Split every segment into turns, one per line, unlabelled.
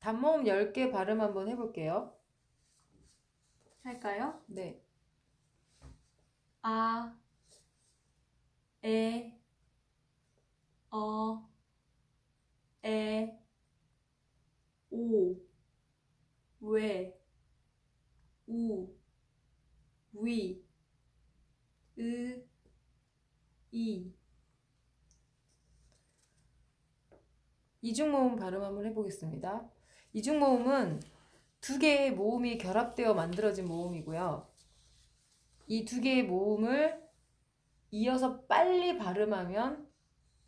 단모음 10개 발음 한번 해볼게요.
할까요?
네.
아, 에, 어, 에, 오, 왜, 우, 위, 으, 이.
이중모음 발음 한번 해보겠습니다. 이중 모음은 두 개의 모음이 결합되어 만들어진 모음이고요. 이 두 개의 모음을 이어서 빨리 발음하면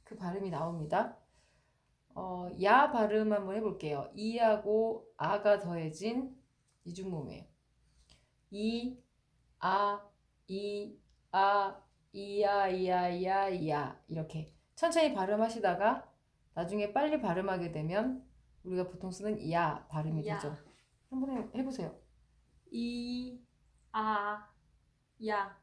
그 발음이 나옵니다. 어, 야 발음 한번 해볼게요. 이하고 아가 더해진 이중 모음이에요. 이, 아, 이, 아, 이야, 이야, 이야, 이야 이렇게 천천히 발음하시다가 나중에 빨리 발음하게 되면 우리가 보통 쓰는 야 발음이
야.
되죠. 한번 해, 해보세요.
이, 아, 야.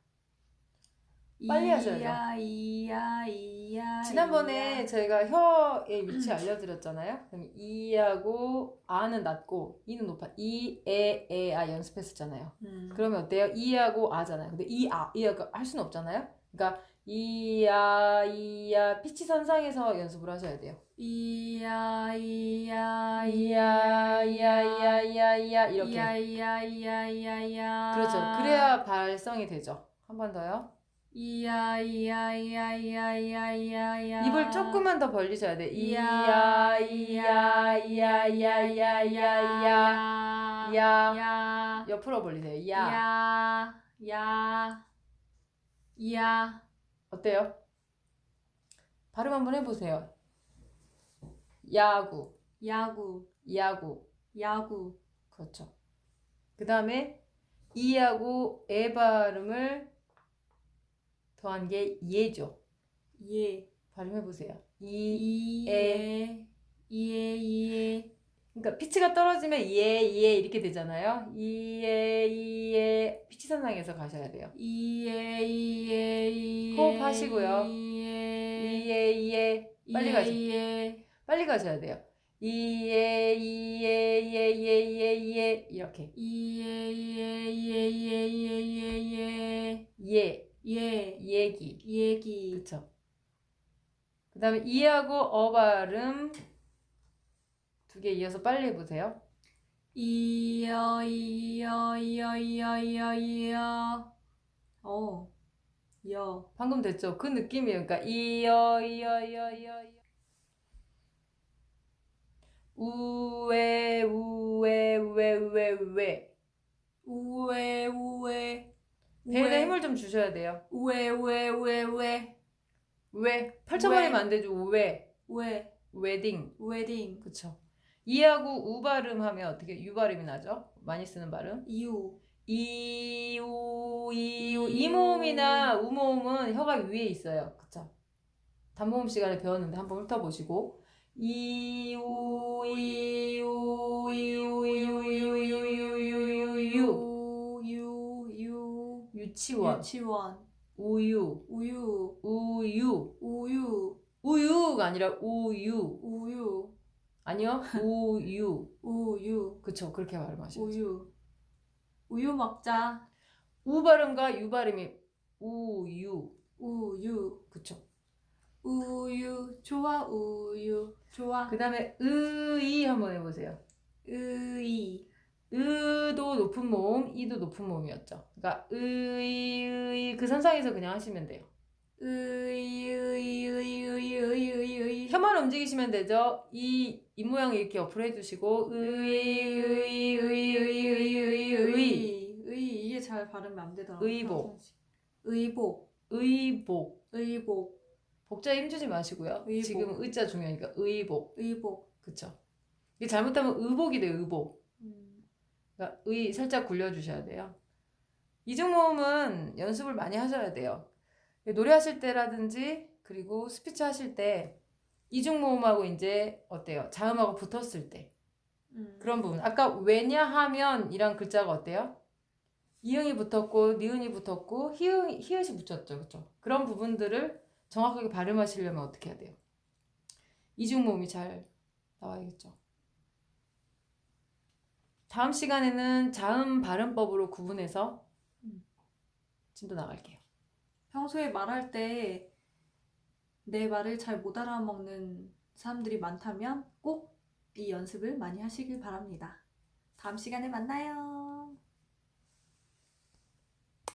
빨리 하셔야죠.
이야, 이야, 이야.
지난번에
이야.
저희가 혀의 위치 알려드렸잖아요. 그럼 이하고 아는 낮고 이는 높아. 이, 에, 에, 아 연습했었잖아요.
음.
그러면 어때요? 이하고 아잖아요. 근데 이, 아, 이하고 할 수는 없잖아요. 그러니까 이야, 이야 피치 선상에서 연습을 하셔야 돼요.
이야, 이야,
이야, 이야, 이야, 이야, 이야 이렇게.
이야, 이야, 이야, 이야, 이야.
그렇죠. 그래야 발성이 되죠. 한 번 더요.
이야, 이야, 이야, 이야, 이야, 이야, 이야.
입을 조금만 더 벌리셔야 돼.
이야,
이야, 이야, 이야, 이야, 이야, 이야, 이야. 야.
야.
옆으로 벌리세요. 야.
야. 야. 야.
어때요? 발음 한번 해보세요. 야구,
야구.
야구.
야구.
그렇죠. 그 다음에 이하고 에 발음을 더한 게 예죠.
예.
발음해 보세요. 이,
이 에. 이에, 이에.
그러니까 피치가 떨어지면 예, 예 이렇게 되잖아요. 이에, 이에 피치 선상에서 가셔야 돼요.
이에, 이에, 이에.
호흡하시고요.
이에.
이에, 이에 빨리
이에,
가죠.
이에.
빨리 가셔야 돼요. 이에, 이에, 이에, 이에, 이에, 이에 이렇게
이에, 이에, 이에, 이에, 이에, 이에, 이에.
예,
예.
얘기
얘기.
그쵸? 그 다음에 이하고 어 발음 두 개 이어서 빨리 해보세요.
이어 이어 이어 이어 이어 이어 어 여.
방금 됐죠? 그 느낌이에요. 그러니까 이어 이어 이어 이어 우에 우에 우에 우에 우에
우에 우에
배에다 힘을 좀 주셔야 돼요.
우에 우에 우에 우에
왜 펼쳐버리면 안 되죠. 왜
우에
웨딩
웨딩
그쵸? 이하고 우 발음하면 어떻게 유 발음이 나죠? 많이 쓰는 발음.
이유
이우 이우
이우.
이모음이나 우모음은 혀가 위에 있어요. 그쵸? 단모음 시간에 배웠는데 한번 훑어보시고 이오 이오 이오 이오 이오
유유
유치원
유치원
우유
우유
우유
우유
우유가 아니라 우유
우유
아니요 우유
우유
그쵸 그렇게 발음하시죠
우유 우유 먹자
우 발음과 유 발음이 우유
우유
그쵸
우유 좋아 우유 좋아
그 다음에 의이 한번 해보세요
의이
으도 높은 모음, 이도 높은 모음이었죠. 그러니까 의, 의, 그 선상에서 그냥 하시면 돼요.
의이
혀만 움직이시면 되죠. 이, 이 모양 이렇게 옆으로 해주시고 의, 의, 의, 의, 의, 의, 의,
의이 이게 잘 발음이 안 되더라고
의복.
의복
의복.
의복
복자에 힘주지 마시고요.
의복.
지금 의자 중요하니까 의복.
의복
그쵸. 이게 잘못하면 의복이 돼요, 의복.
음,
그러니까 의 살짝 굴려주셔야 돼요. 이중모음은 연습을 많이 하셔야 돼요. 노래하실 때라든지 그리고 스피치 하실 때 이중모음하고 이제 어때요? 자음하고 붙었을 때
음.
그런 부분. 아까 왜냐하면 이란 글자가 어때요? 이응이 붙었고 니은이 붙었고 히응 히읗이 붙였죠, 그렇죠? 그런 부분들을 정확하게 발음하시려면 어떻게 해야 돼요? 이중 모음이 잘 나와야겠죠. 다음 시간에는 자음 발음법으로 구분해서
음.
진도 나갈게요.
평소에 말할 때 내 말을 잘 못 알아먹는 사람들이 많다면 꼭 이 연습을 많이 하시길 바랍니다. 다음 시간에 만나요.